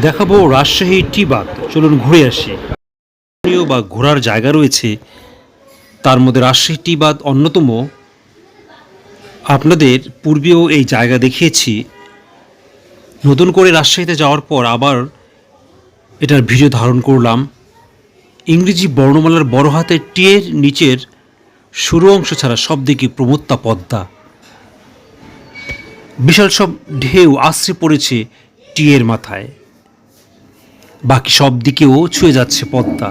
দেখাবো রাজশাহী টি বাগ চলুন ঘুরে আসি। বা ঘোরার জায়গা রয়েছে। তার মধ্যে রাজশাহী টি বাদ অন্যতম। আপনাদের পূর্বেও এই জায়গা দেখিয়েছি। নতুন করে রাজশাহীতে যাওয়ার পর আবার এটার ভিডিও ধারণ করলাম। ইংরেজি বর্ণমালার বড় হাতের টি এর নিচের শুরু অংশ ছাড়া সব দিকে প্রমত্তা পদ্মা। বিশাল সব ঢেউ আশ্রে পড়েছে টিয়ের মাথায়। বাকি সব দিকেও ছুঁয়ে যাচ্ছে পদ্মা।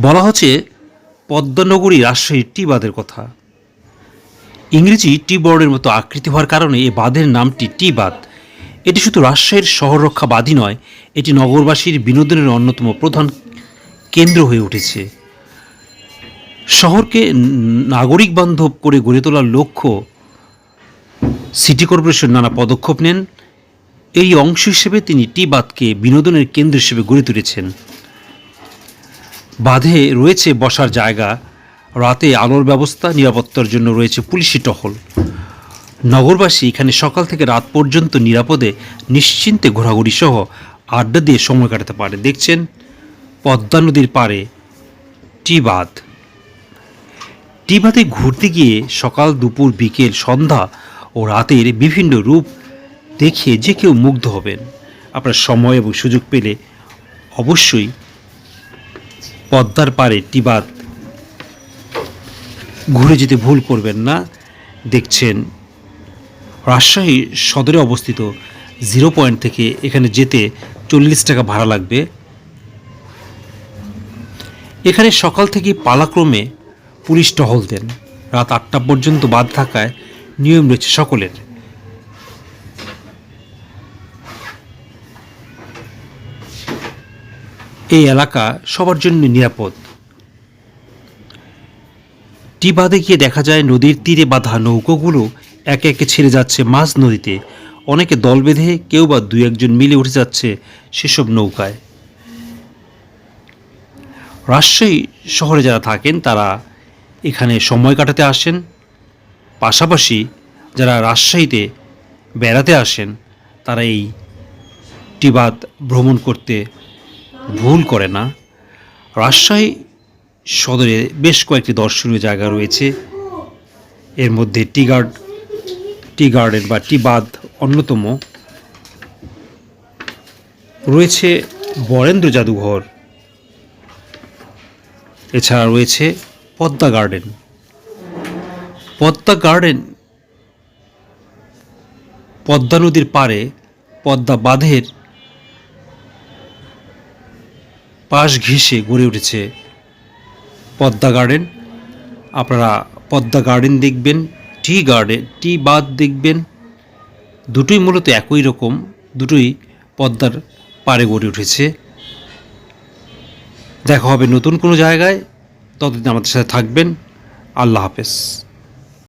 বলা হচ্ছে পদ্মানগরী রাজশাহীর টি বাঁধের কথা। ইংরেজি টি বোর্ডের মতো আকৃতি হওয়ার কারণে এ বাঁধের নামটি টি বাঁধ। এটি শুধু রাজশাহীর শহর রক্ষা বাদই নয়, এটি নগরবাসীর বিনোদনের অন্যতম প্রধান কেন্দ্র হয়ে উঠেছে। শহরকে নাগরিক বান্ধব করে গড়ে তোলার লক্ষ্য সিটি কর্পোরেশন নানা পদক্ষেপ নেন। এই অংশ হিসেবে তিনি টি বাঁধকে বিনোদনের কেন্দ্র হিসেবে গড়ে তুলেছেন। বাঁধে রয়েছে বসার জায়গা, রাতে আলোর ব্যবস্থা, নিরাপত্তার জন্য রয়েছে পুলিশি টহল। নগরবাসী এখানে সকাল থেকে রাত পর্যন্ত নিরাপদে, নিশ্চিন্তে ঘোরাঘুরি সহ আড্ডা দিয়ে সময় কাটাতে পারে। দেখছেন পদ্মা নদীর পাড়ে টি বাঁধ টি বাঁধে ঘুরতে গিয়ে সকাল দুপুর বিকেল সন্ধ্যা ও রাতের বিভিন্ন রূপ দেখে যে কেউ মুগ্ধ হবেন। আপনার সময় এবং সুযোগ পেলে অবশ্যই পদ্মার পাড়ে টিবাদ ঘুরে যেতে ভুল করবেন না। দেখছেন, রাজশাহী সদরে অবস্থিত জিরো পয়েন্ট থেকে এখানে যেতে চল্লিশ টাকা ভাড়া লাগবে। এখানে সকাল থেকে পালাক্রমে পুলিশ টহল দেন। রাত আটটা পর্যন্ত বাদ থাকায় নিয়ম রয়েছে সকলের। এই এলাকা সবার জন্য নিরাপদ। টি বাঁধে গিয়ে দেখা যায় নদীর তীরে বাঁধা নৌকোগুলো একে একে ছেড়ে যাচ্ছে মাঝ নদীতে। অনেকে দল বেঁধে কেউ বা দু একজন মিলে উঠে যাচ্ছে সেসব নৌকায়। রাজশাহী শহরে যারা থাকেন, তারা এখানে সময় কাটাতে আসেন। পাশাপাশি যারা রাজশাহীতে বেড়াতে আসেন, তারা এই টিবাদ ভ্রমণ করতে ভুল করে না। রাজশাহী সদরে বেশ কয়েকটি দর্শনীয় জায়গা রয়েছে। এর মধ্যে টি গার্ড, টি গার্ডেন বা টি বাঁধ অন্যতম। রয়েছে বরেন্দ্র জাদুঘর। এছাড়া রয়েছে পদ্মা গার্ডেন। পদ্মা গার্ডেন পদ্মা নদীর পাড়ে পদ্মা বাঁধের পাশ ঘেঁষে গড়ে উঠেছে পদ্মা গার্ডেন আপনারা পদ্মা গার্ডেন দেখবেন, টি গার্ডেন টি বাঁধ দেখবেন, দুটোই মূলত একই রকম, দুটোই পদ্মার পাড়ে গড়ে উঠেছে। দেখা হবে নতুন কোনো জায়গায়, ততদিন আমাদের সাথে থাকবেন। আল্লাহ হাফেজ।